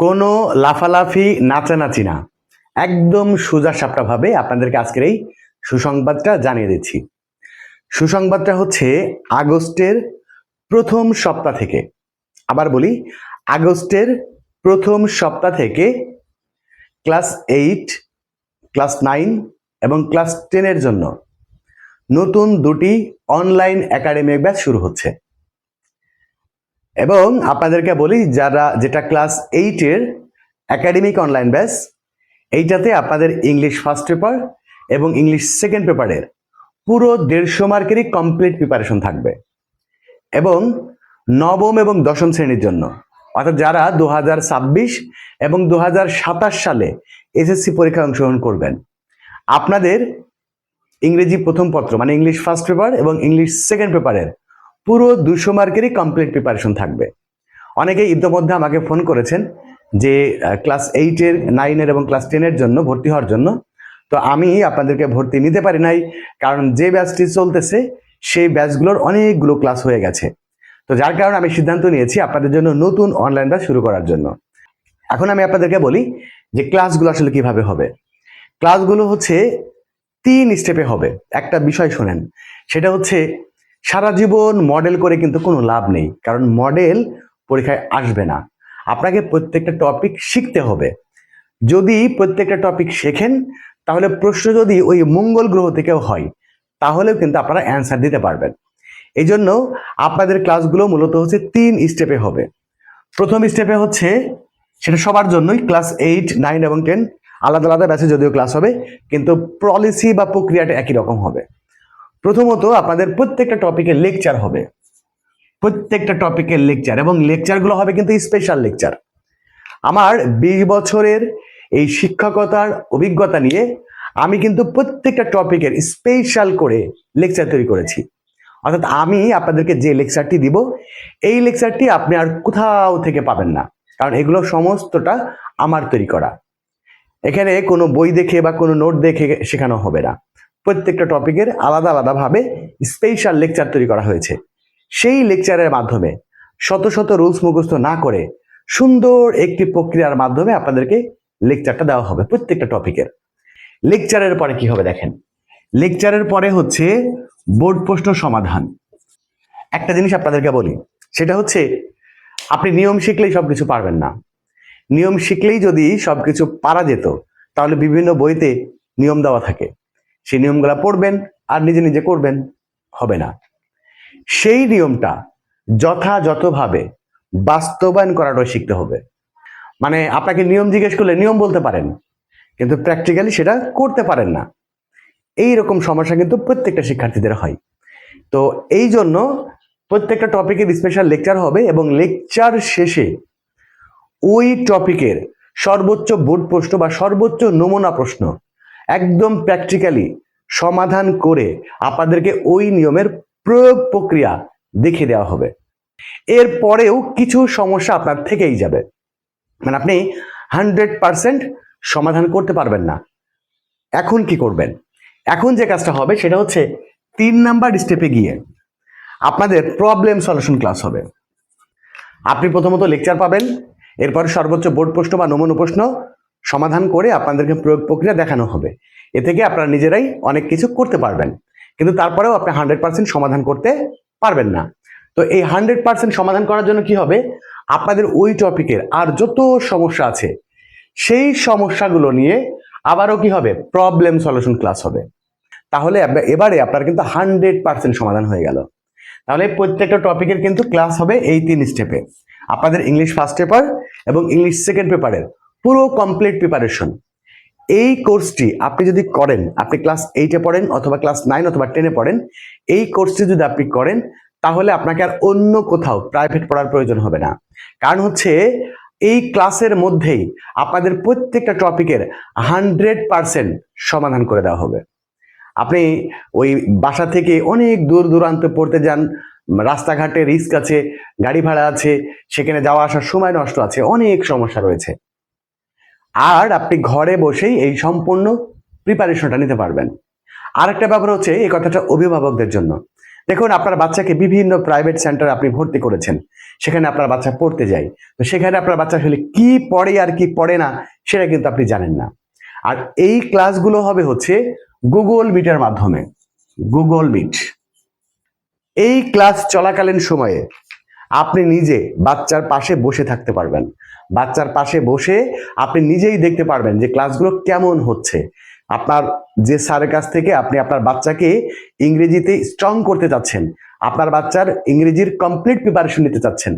কোনো লাফালাফি, নাচানাচি না। একদম সোজা সাপটাভাবে আপনাদেরকে আজকের এই সুসংবাদটা জানিয়ে দিচ্ছি। সুসংবাদটা হচ্ছে আগস্টের প্রথম সপ্তাহ থেকে। আবার বলি, আগস্টের প্রথম সপ্তাহ থেকে ক্লাস এইট, ক্লাস নাইন এবং ক্লাস টেনের জন্য নতুন দুটি অনলাইন একাডেমিক ব্যাচ শুরু হচ্ছে। এবং আপনাদেরকে বলি, যারা যেটা ক্লাস এইটের একাডেমিক অনলাইন ব্যাস এইটাতে আপনাদের ইংলিশ ফার্স্ট পেপার এবং ইংলিশ সেকেন্ড পেপারের পুরো দেড়শো মার্কেরই কমপ্লিট প্রিপারেশন থাকবে। এবং নবম এবং দশম শ্রেণির জন্য, অর্থাৎ যারা দু এবং দু সালে এসএসসি পরীক্ষায় অংশগ্রহণ করবেন, আপনাদের ইংরেজি প্রথম পত্র মানে ইংলিশ ফার্স্ট পেপার এবং ইংলিশ সেকেন্ড পেপারের পুরো দুশো মার্কেরই কমপ্লিট প্রিপারেশন থাকবে। অনেকেই ইতিমধ্যে আমাকে ফোন করেছেন যে ক্লাস এইটের নাইনের এবং ক্লাস টেনের জন্য ভর্তি হওয়ার জন্য। তো আমি আপনাদেরকে ভর্তি নিতে পারি নাই, কারণ যে ব্যাচটি চলতেছে, সেই ব্যাচগুলোর অনেকগুলো ক্লাস হয়ে গেছে। তো যার কারণে আমি সিদ্ধান্ত নিয়েছি আপনাদের জন্য নতুন অনলাইন ব্যাচ শুরু করার জন্য। এখন আমি আপনাদেরকে বলি যে ক্লাসগুলো আসলে কীভাবে হবে। ক্লাসগুলো হচ্ছে তিন স্টেপে হবে। একটা বিষয় শোনেন, সেটা হচ্ছে সারা জীবন মডেল করে কিন্তু কোনো লাভ নেই, কারণ মডেল পরীক্ষায় আসবে না। আপনাকে প্রত্যেকটা টপিক শিখতে হবে। যদি প্রত্যেকটা টপিক শেখেন, তাহলে প্রশ্ন যদি ওই মঙ্গল গ্রহ থেকেও হয়, তাহলেও কিন্তু আপনারা অ্যান্সার দিতে পারবেন। এই জন্য আপনাদের ক্লাসগুলো মূলত হচ্ছে তিন স্টেপে হবে। প্রথম স্টেপে হচ্ছে, সেটা সবার জন্যই ক্লাস এইট নাইন এবং টেন আলাদা আলাদা ব্যাচে যদিও ক্লাস হবে, কিন্তু পলিসি বা প্রক্রিয়াটা একই রকম হবে। প্রথমত আপনাদের প্রত্যেকটা টপিকের লেকচার হবে। প্রত্যেকটা টপিকের লেকচার এবং লেকচারগুলো হবে কিন্তু স্পেশাল লেকচার আমার বিশ বছরের এই শিক্ষকতার অভিজ্ঞতা নিয়ে আমি কিন্তু প্রত্যেকটা টপিকের স্পেশাল করে লেকচার তৈরি করেছি। অর্থাৎ আমি আপনাদেরকে যে লেকচারটি দিব, এই লেকচারটি আপনি আর কোথাও থেকে পাবেন না। কারণ এগুলো সমস্তটা আমার তৈরি করা। এখানে কোনো বই দেখে বা কোনো নোট দেখে শেখানো হবে না। প্রত্যেকটা টপিকের আলাদা আলাদাভাবে স্পেশাল লেকচার তৈরি করা হয়েছে। সেই লেকচারের মাধ্যমে শত শত রুলস মুখস্থ না করে সুন্দর একটি প্রক্রিয়ার মাধ্যমে আপনাদেরকে লেকচারটা দেওয়া হবে প্রত্যেকটা টপিকের। লেকচারের পরে কি হবে দেখেন? লেকচারের পরে হচ্ছে বোর্ড প্রশ্ন সমাধান। একটা জিনিস আপনাদেরকে বলি, সেটা হচ্ছে আপনি নিয়ম শিখলেই সবকিছু পারবেন না। নিয়ম শিখলেই যদি সবকিছু পারা যেত, তাহলে বিভিন্ন বইতে নিয়ম দেওয়া থাকে। সেই নিয়মগুলো পড়বেন আর নিজে নিজে করবেন, হবে না। সেই নিয়মটা যথাযথভাবে বাস্তবায়ন করাটাও শিখতে হবে। মানে আপনাকে নিয়ম জিজ্ঞেস করলে নিয়ম বলতে পারেন, কিন্তু প্র্যাকটিক্যালি সেটা করতে পারেন না। এই রকম সমস্যা কিন্তু প্রত্যেকটা শিক্ষার্থীদের হয়। তো এই জন্য প্রত্যেকটা টপিকের স্পেশাল লেকচার হবে এবং লেকচার শেষে ওই টপিকের সর্বোচ্চ বোর্ড প্রশ্ন বা সর্বোচ্চ নমুনা প্রশ্ন একদম প্র্যাকটিক্যালি সমাধান করে আপনাদেরকে ওই নিয়মের প্রয়োগ প্রক্রিয়া দেখিয়ে দেওয়া হবে। এর পরেও কিছু সমস্যা আপনার থেকেই যাবে। মানে আপনি হান্ড্রেড পারসেন্ট সমাধান করতে পারবেন না। এখন কি করবেন? এখন যে কাজটা হবে সেটা হচ্ছে তিন নাম্বার স্টেপে গিয়ে আপনাদের প্রবলেম সলিউশন ক্লাস হবে। আপনি প্রথমত লেকচার পাবেন, এরপর সর্বোচ্চ বোর্ড প্রশ্ন বা নমুনা প্রশ্ন সমাধান করে আপনাদেরকে প্রয়োগ প্রক্রিয়া দেখানো হবে। এ থেকে আপনারা নিজেরাই অনেক কিছু করতে পারবেন। কিন্তু তারপরেও আপনি হান্ড্রেড পার্সেন্ট সমাধান করতে পারবেন না। তো এই হান্ড্রেড পার্সেন্ট সমাধান করার জন্য কি হবে? আপনাদের ওই টপিকের আর যত সমস্যা আছে, সেই সমস্যাগুলো নিয়ে আবারও কি হবে? প্রবলেম সলিউশন ক্লাস হবে। তাহলে এবারে আপনার কিন্তু হান্ড্রেড পার্সেন্ট সমাধান হয়ে গেল। তাহলে প্রত্যেকটা টপিকের কিন্তু ক্লাস হবে এই তিন স্টেপে আপনাদের ইংলিশ ফার্স্ট পেপার এবং ইংলিশ সেকেন্ড পেপারের পুরো কমপ্লিট প্রিপারেশন এই কোর্সটি আপনি যদি করেন, আপনি ক্লাস এইটে পড়েন অথবা ক্লাস নাইন অথবা টেনে পড়েন, এই কোর্সটি যদি আপনি করেন, তাহলে আপনাকে আর অন্য কোথাও প্রাইভেট পড়ার প্রয়োজন হবে না। কারণ হচ্ছে, এই ক্লাসের মধ্যেই আপনাদের প্রত্যেকটা টপিকের হান্ড্রেড পার্সেন্ট সমাধান করে দেওয়া হবে। আপনি ওই বাসা থেকে অনেক দূর দূরান্ত পড়তে যান, রাস্তাঘাটে রিস্ক আছে, গাড়ি ভাড়া আছে, সেখানে যাওয়া আসার সময় নষ্ট আছে, অনেক সমস্যা রয়েছে। আর আপনি ঘরে বসেই এই সম্পূর্ণ প্রিপারেশনটা নিতে পারবেন। আরেকটা ব্যাপার হচ্ছে এই কথাটা অভিভাবকদের জন্য। দেখুন, আপনার বাচ্চাকে বিভিন্ন প্রাইভেট সেন্টারে আপনি ভর্তি করেছেন। সেখানে আপনার বাচ্চা পড়তে যায়। তো সেখানে আপনার বাচ্চা আসলে কি পড়ে আর কি পড়ে না, সেটা কিন্তু আপনি জানেন না। আর এই ক্লাসগুলো হবে হচ্ছে গুগল মিটের মাধ্যমে। গুগল মিট এই ক্লাস চলাকালীন সময়ে আপনি নিজে বাচ্চার পাশে বসে থাকতে পারবেন। বাচ্চার পাশে বসে আপনি নিজেই দেখতে পারবেন যে ক্লাসগুলো কেমন হচ্ছে। আপনার যে স্যারের কাছ থেকে আপনি আপনার বাচ্চাকে ইংরেজিতে স্ট্রং করতে চাচ্ছেন, আপনার বাচ্চার ইংরেজির কমপ্লিট প্রিপারেশন নিতে চাচ্ছেন,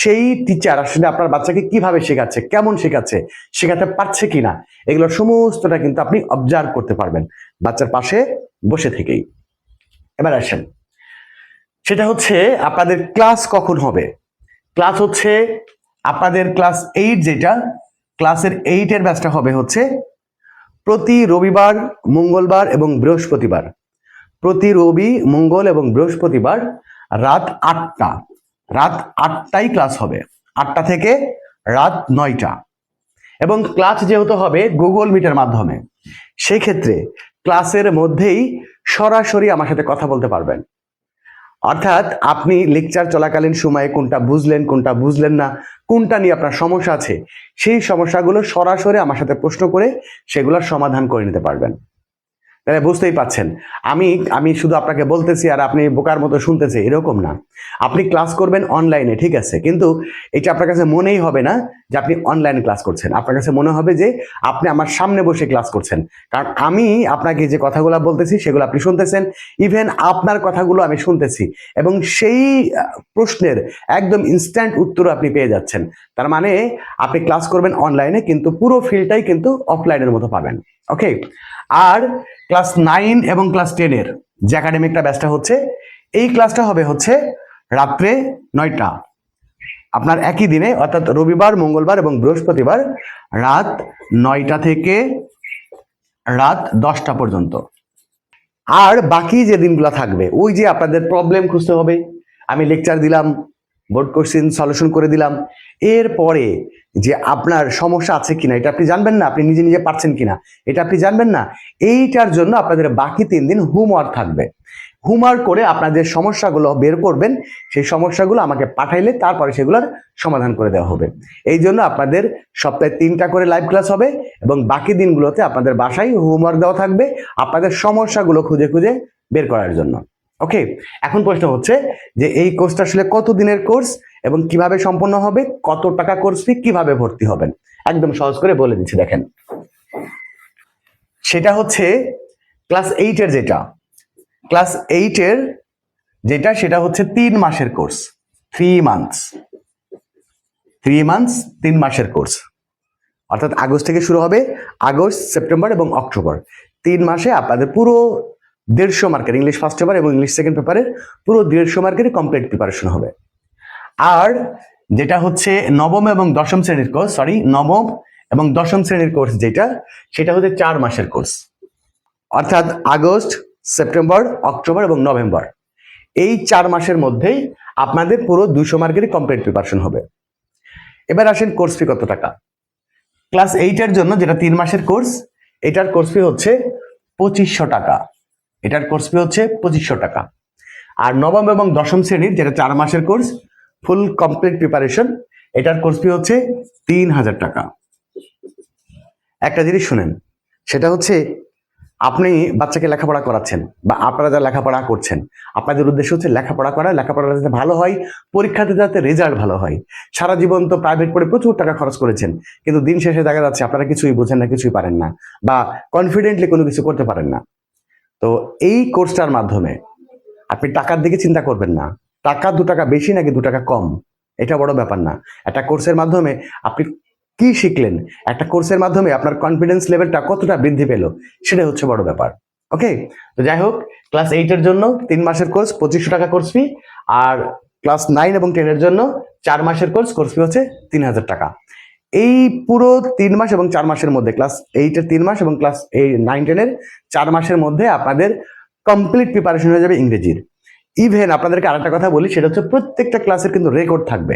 সেই টিচার আসলে আপনার বাচ্চাকে কীভাবে শেখাচ্ছে, কেমন শেখাচ্ছে, শেখাতে পারছে কিনা, এগুলো সমস্তটা কিন্তু আপনি অবজার্ভ করতে পারবেন বাচ্চার পাশে বসে থেকেই। এবার আসেন, সেটা হচ্ছে আপনাদের ক্লাস কখন হবে? ক্লাস হচ্ছে আপনাদের ক্লাস এইট যেটা ক্লাসের এইটের ব্যাচটা হবে হচ্ছে প্রতি রবিবার, মঙ্গলবার এবং বৃহস্পতিবার। প্রতি রবি, মঙ্গল এবং বৃহস্পতিবার রাত আটটা। রাত আটটাই ক্লাস হবে। আটটা থেকে রাত নয়টা। এবং ক্লাস যেহেতু হবে গুগল মিটের মাধ্যমে সেই ক্ষেত্রে ক্লাসের মধ্যেই সরাসরি আমার সাথে কথা বলতে পারবেন। অর্থাৎ আপনি লেকচার চলাকালীন সময়ে কোনটা বুঝলেন কোনটা বুঝলেন না কোনটা নিয়ে আপনার সমস্যা আছে? সেই সমস্যাগুলো সরাসরি আমার সাথে প্রশ্ন করে সেগুলোর সমাধান করে নিতে পারবেন। তাহলে বুঝতেই পাচ্ছেন। আমি আমি শুধু আপনাকে বলতেছি আর আপনি বোকার মতো শুনতেছে, এরকম না। আপনি ক্লাস করবেন অনলাইনে ঠিক আছে? কিন্তু এটা আপনার কাছে মনেই হবে না যে আপনি অনলাইন ক্লাস করছেন। আপনার কাছে মনে হবে যে আপনি আমার সামনে বসে ক্লাস করছেন। কারণ আমি আপনাকে যে কথাগুলো বলতেছি, সেগুলো আপনি শুনতেছেন। ইভেন আপনার কথাগুলো আমি শুনতেছি এবং সেই প্রশ্নের একদম ইনস্ট্যান্ট উত্তর আপনি পেয়ে যাচ্ছেন। তার মানে আপনি ক্লাস করবেন অনলাইনে কিন্তু পুরো ফিল্ডটাই কিন্তু অফলাইনের মতো পাবেন। ওকে আর ক্লাস নাইন এবং ক্লাস টেনের যে একাডেমিকটা ব্যাচটা হচ্ছে, এই ক্লাসটা হবে হচ্ছে রাত্রে নয়টা। আপনার একই দিনে, অর্থাৎ রবিবার, মঙ্গলবার এবং বৃহস্পতিবার রাত নয়টা থেকে রাত দশটা পর্যন্ত। আর বাকি যে দিনগুলো থাকবে, ওই যে আপনাদের প্রবলেম খুঁজতে হবে। আমি লেকচার দিলাম বোর্ড কোশ্চেন সলিউশন করে দিলাম। এরপরে যে আপনার সমস্যা আছে কিনা, এটা আপনি জানবেন না, আপনি নিজে নিজে পারছেন কিনা, এটা আপনি জানবেন না, এইটার জন্য আপনাদের বাকি তিন দিন হোমওয়ার্ক থাকবে। হোমওয়ার্ক করে আপনাদের সমস্যাগুলো বের করবেন, সেই সমস্যাগুলো আমাকে পাঠাইলে তারপরে সেগুলোর সমাধান করে দেওয়া হবে। এই জন্য আপনাদের সপ্তাহে তিনটা করে লাইভ ক্লাস হবে এবং বাকি দিনগুলোতে আপনাদের বাসায় হোমওয়ার্ক দেওয়া থাকবে আপনাদের সমস্যাগুলো খুঁজে খুঁজে বের করার জন্য। ওকে এখন প্রশ্ন হচ্ছে যে এই কোর্সটা আসলে কত দিনের কোর্স এবং কীভাবে সম্পন্ন হবে, কত টাকা কোর্স ফি কীভাবে ভর্তি হবেন? একদম সহজ করে বলে দিচ্ছি, দেখেন। সেটা হচ্ছে ক্লাস এইটের যেটা ক্লাস এইটের যেটা, সেটা হচ্ছে তিন মাসের course three months three months তিন মাসের কোর্স অর্থাৎ আগস্ট থেকে শুরু হবে আগস্ট, সেপ্টেম্বর এবং অক্টোবর। তিন মাসে আপনাদের পুরো দেড়শো মার্কের ইংলিশ ফার্স্ট পেপার এবং ইংলিশ সেকেন্ড পেপারে পুরো দেড়শো মার্কের কমপ্লিট প্রিপারেশন হবে। আর যেটা হচ্ছে নবম এবং দশম শ্রেণির কোর্স সরি নবম এবং দশম শ্রেণির কোর্স যেটা, সেটা হচ্ছে চার মাসের কোর্স অর্থাৎ আগস্ট, সেপ্টেম্বর, অক্টোবর এবং নভেম্বর। এই চার মাসের মধ্যেই আপনাদের পুরো দুশো মার্কেরই কমপ্লিট প্রিপারেশন হবে। এবার আসেন কোর্স ফি কত টাকা? ক্লাস এইটের জন্য যেটা তিন মাসের কোর্স এটার কোর্স ফি হচ্ছে পঁচিশশো টাকা। এটার কোর্স ফি হচ্ছে পঁচিশশো টাকা। আর নবম এবং দশম শ্রেণির যেটা চার মাসের কোর্স ফুল কমপ্লিট প্রিপারেশন এটার কোর্স ফি হচ্ছে তিন হাজার টাকা। একটা জিনিস শুনেন, সেটা হচ্ছে আপনি বাচ্চাকে লেখাপড়া করাচ্ছেন বা আপনারা যা লেখাপড়া করছেন, আপনাদের উদ্দেশ্য হচ্ছে লেখাপড়া করা, লেখাপড়া যাতে ভালো হয়, পরীক্ষাতে যাতে রেজাল্ট ভালো হয়। সারা জীবন তো প্রাইভেট পড়ে প্রচুর টাকা খরচ করেছেন, কিন্তু দিন শেষে দেখা যাচ্ছে আপনারা কিছুই বোঝেন না, কিছুই পারেন না বা কনফিডেন্টলি কোনো কিছু করতে পারেন না। তো এই কোর্সটার মাধ্যমে আপনি টাকার দিকে চিন্তা করবেন না। টাকা দু টাকা বেশি নাকি দু টাকা কম? এটা বড় ব্যাপার না। একটা কোর্সের মাধ্যমে আপনি কি শিখলেন? একটা কোর্সের মাধ্যমে আপনার কনফিডেন্স লেভেলটা কতটা বৃদ্ধি পেল? সেটা হচ্ছে বড় ব্যাপার। ওকে তো যাই হোক ক্লাস এইটের জন্য তিন মাসের কোর্স পঁচিশশো টাকা কোর্স ফি আর ক্লাস নাইন এবং টেনের জন্য চার মাসের কোর্স কোর্স ফি হচ্ছে তিন হাজার টাকা। এই পুরো তিন মাস এবং চার মাসের মধ্যে ক্লাস এইটের তিন মাস এবং ক্লাস এই নাইন টেনের চার মাসের মধ্যে আপনাদের কমপ্লিট প্রিপারেশন হয়ে যাবে ইংরেজির। ইভেন আপনাদেরকে আরেকটা কথা বলি, সেটা হচ্ছে প্রত্যেকটা ক্লাসের কিন্তু রেকর্ড থাকবে।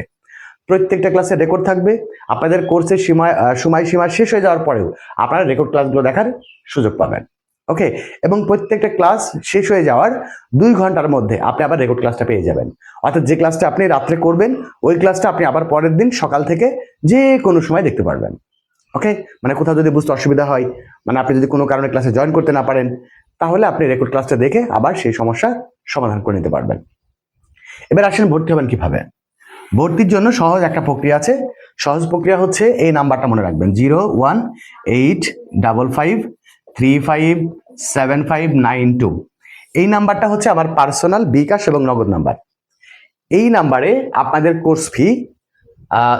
প্রত্যেকটা ক্লাসে রেকর্ড থাকবে। আপনাদের কোর্সের সীমা সময়সীমা সময় সীমা শেষ হয়ে যাওয়ার পরেও আপনারা রেকর্ড ক্লাসগুলো দেখার সুযোগ পাবেন। ওকে এবং প্রত্যেকটা ক্লাস শেষ হয়ে যাওয়ার দুই ঘণ্টার মধ্যে আপনি আবার রেকর্ড ক্লাসটা পেয়ে যাবেন। অর্থাৎ যে ক্লাসটা আপনি রাত্রে করবেন, ওই ক্লাসটা আপনি আবার পরের দিন সকাল থেকে যে কোনো সময় দেখতে পারবেন। ওকে মানে কোথাও যদি বুঝতে অসুবিধা হয় মানে আপনি যদি কোনো কারণে ক্লাসে জয়েন করতে না পারেন, তাহলে আপনি রেকর্ড ক্লাসটা দেখে আবার সেই সমস্যা সমাধান করে নিতে পারবেন। এবার আসেন ভর্তি হবেন কীভাবে? ভর্তির জন্য সহজ একটা প্রক্রিয়া আছে। সহজ প্রক্রিয়া হচ্ছে এই নাম্বারটা মনে রাখবেন zero one eight double five three five seven five nine two এই নাম্বারটা হচ্ছে আমার পার্সোনাল বিকাশ এবং নগদ নাম্বার। এই নাম্বারে আপনাদের কোর্স ফি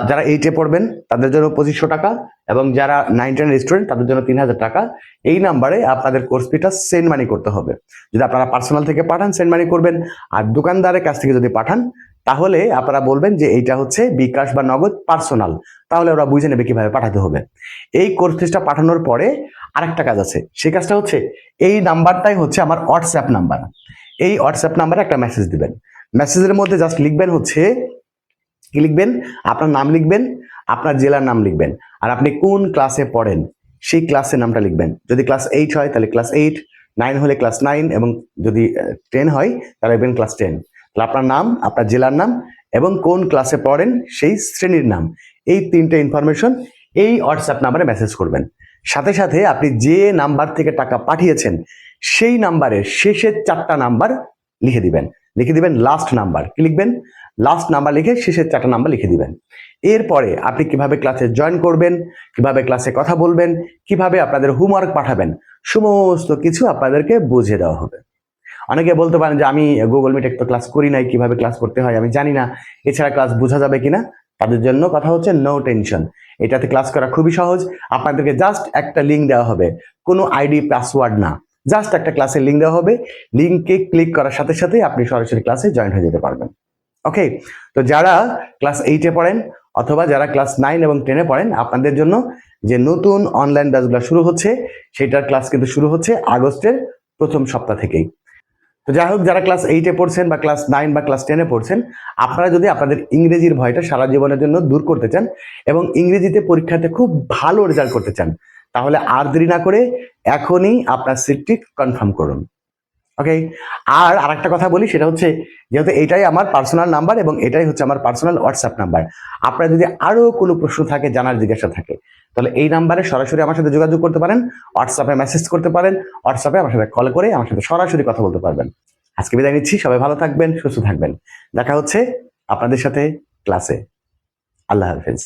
যারা এইটে পড়বেন, তাদের জন্য পঁচিশশো টাকা এবং যারা নাইন টেন স্টুডেন্ট তাদের জন্য তিন হাজার টাকা। এই নাম্বারে আপনাদের কোর্স ফিটা সেন্ড মানি করতে হবে। যদি আপনারা পার্সোনাল থেকে পাঠান সেন্ড মানি করবেন। আর দোকানদারের কাছ থেকে যদি পাঠান তাহলে আপনারা বলবেন যে এইটা হচ্ছে বিকাশ বা নগদ পার্সোনাল। তাহলে ওরা বুঝে নেবে কীভাবে পাঠাতে হবে। এই কোর্স ফিসটা পাঠানোর পরে আরেকটা কাজ আছে। সেই কাজটা হচ্ছে, এই নাম্বারটাই হচ্ছে আমার হোয়াটসঅ্যাপ নাম্বার। এই হোয়াটসঅ্যাপ নাম্বারে একটা মেসেজ দিবেন। মেসেজের মধ্যে জাস্ট লিখবেন হচ্ছে, কি লিখবেন? আপনার নাম লিখবেন, আপনার জেলার নাম লিখবেন। আর আপনি কোন ক্লাসে পড়েন, সেই ক্লাসের নামটা লিখবেন। যদি ক্লাস এইট হয়, তাহলে ক্লাস এইট নাইন হলে ক্লাস নাইন এবং যদি টেন হয়, তাহলে লিখবেন ক্লাস টেন আপনার নাম, আপনার জেলার নাম এবং কোন ক্লাসে পড়েন সেই শ্রেণির নাম। এই তিনটে ইনফরমেশন এই হোয়াটসঅ্যাপ নাম্বারে মেসেজ করবেন। সাথে সাথে আপনি যে নাম্বার থেকে টাকা পাঠিয়েছেন, সেই নাম্বারের শেষের চারটা নাম্বার লিখে দিবেন। লিখে দিবেন লাস্ট নাম্বার কি লিখবেন? লাস্ট নাম্বার লিখে শেষের চারটা নাম্বার লিখে দিবেন। এরপরে আপনি কীভাবে ক্লাসে জয়েন করবেন, কীভাবে ক্লাসে কথা বলবেন, কীভাবে আপনাদের হোমওয়ার্ক পাঠাবেন, সমস্ত কিছু আপনাদেরকে বুঝিয়ে দেওয়া হবে। অনেকে বলতে পারেন যে আমি গুগল মিটে ক্লাস করি নাই, কীভাবে ক্লাস করতে হয় আমি জানি না। এছাড়া ক্লাস বোঝা যাবে কিনা, তাদের জন্য কথা হচ্ছে নো টেনশন এটাতে ক্লাস করা খুবই সহজ। আপনাদেরকে জাস্ট একটা লিঙ্ক দেওয়া হবে। কোনো আইডি পাসওয়ার্ড না। জাস্ট একটা ক্লাসের লিঙ্ক দেওয়া হবে। লিঙ্কে ক্লিক করার সাথে সাথে আপনি সরাসরি ক্লাসে জয়েন হয়ে যেতে পারবেন। ওকে তো যারা ক্লাস এইটে পড়েন অথবা যারা ক্লাস নাইন এবং টেনে পড়েন, আপনাদের জন্য যে নতুন অনলাইন ব্যাচগুলো শুরু হচ্ছে, সেটার ক্লাস কিন্তু শুরু হচ্ছে আগস্টের প্রথম সপ্তাহ থেকেই। তো যাই হোক, যারা ক্লাস এইটে পড়ছেন বা ক্লাস নাইন বা ক্লাস টেনে পড়ছেন, আপনারা যদি আপনাদের ইংরেজির ভয়টা সারা জীবনের জন্য দূর করতে চান এবং ইংরেজিতে পরীক্ষাতে খুব ভালো রেজাল্ট করতে চান, তাহলে আর দেরি না করে এখনই আপনার সিটটি কনফার্ম করুন। ওকে আর আরেকটা কথা বলি, সেটা হচ্ছে যেহেতু এটাই আমার পার্সোনাল নাম্বার এবং এটাই হচ্ছে আমার পার্সোনাল হোয়াটসঅ্যাপ নাম্বার আপনার যদি আরও কোনো প্রশ্ন থাকে, জানার জিজ্ঞাসা থাকে, তাহলে এই নাম্বারে সরাসরি আমার সাথে যোগাযোগ করতে পারেন হোয়াটসঅ্যাপে মেসেজ করতে পারেন হোয়াটসঅ্যাপে আমার সাথে কল করে আমার সাথে সরাসরি কথা বলতে পারবেন। আজকে বিদায় নিচ্ছি, সবাই ভালো থাকবেন, সুস্থ থাকবেন। দেখা হচ্ছে আপনাদের সাথে ক্লাসে আল্লাহ হাফেজ।